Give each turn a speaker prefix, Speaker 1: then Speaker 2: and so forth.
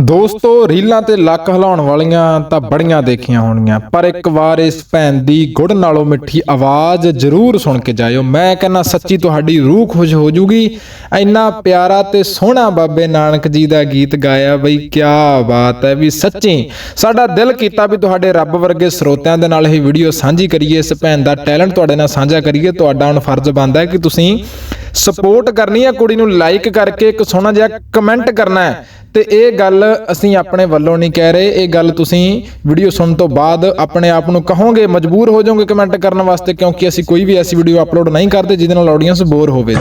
Speaker 1: ਦੋਸਤੋ, ਰੀਲਾਂ ਤੇ ਲੱਕ ਹਿਲਾਉਣ ਵਾਲੀਆਂ ਤਾਂ ਬੜੀਆਂ ਦੇਖੀਆਂ ਹੋਣਗੀਆਂ, ਪਰ ਇੱਕ ਵਾਰ ਇਸ ਭੈਣ ਦੀ ਗੁੜ ਨਾਲੋਂ ਮਿੱਠੀ ਆਵਾਜ਼ ਜ਼ਰੂਰ ਸੁਣ ਕੇ ਜਾਇਓ। ਮੈਂ ਕਹਿੰਦਾ, ਸੱਚੀ ਤੁਹਾਡੀ ਰੂਹ ਖੁਸ਼ ਹੋ ਜੂਗੀ। ਇੰਨਾ ਪਿਆਰਾ ਤੇ ਸੋਹਣਾ ਬਾਬੇ ਨਾਨਕ ਜੀ ਦਾ ਗੀਤ ਗਾਇਆ ਬਈ ਕੀ ਬਾਤ ਹੈ ਵੀ ਸੱਚੀ। ਸਾਡਾ ਦਿਲ ਕੀਤਾ ਵੀ ਤੁਹਾਡੇ ਰੱਬ ਵਰਗੇ ਸਰੋਤਿਆਂ ਦੇ ਨਾਲ ਇਹ ਵੀਡੀਓ ਸਾਂਝੀ ਕਰੀਏ। ਇਸ ਭੈਣ ਦਾ ਟੈਲੈਂਟ ਤੁਹਾਡੇ ਨਾਲ ਸਾਂਝਾ ਕਰੀਏ। ਤੁਹਾਡਾ ਹੁਣ ਫਰਜ਼ ਬਣਦਾ ਹੈ ਕਿ ਤੁਸੀਂ ਸਪੋਰਟ ਕਰਨੀ ਹੈ ਕੁੜੀ ਨੂੰ ਲਾਈਕ ਕਰਕੇ ਇੱਕ ਸੋਹਣਾ ਜਿਹਾ ਕਮੈਂਟ ਕਰਨਾ ਹੈ। ਤੇ ਇਹ ਗੱਲ ਅਸੀਂ ਆਪਣੇ ਵੱਲੋਂ ਨਹੀਂ ਕਹਿ ਰਹੇ। ਇਹ ਗੱਲ ਤੁਸੀਂ ਵੀਡੀਓ ਸੁਣਨ ਤੋਂ ਬਾਅਦ ਆਪਣੇ ਆਪ ਨੂੰ ਕਹੋਗੇ, ਮਜਬੂਰ ਹੋ ਜਾਓਗੇ ਕਮੈਂਟ ਕਰਨ ਵਾਸਤੇ, ਕਿਉਂਕਿ ਅਸੀਂ ਕੋਈ ਵੀ ਐਸੀ ਵੀਡੀਓ ਅਪਲੋਡ ਨਹੀਂ ਕਰਦੇ ਜਿਹਦੇ ਨਾਲ ਆਡੀਅנס ਬੋਰ ਹੋਵੇ।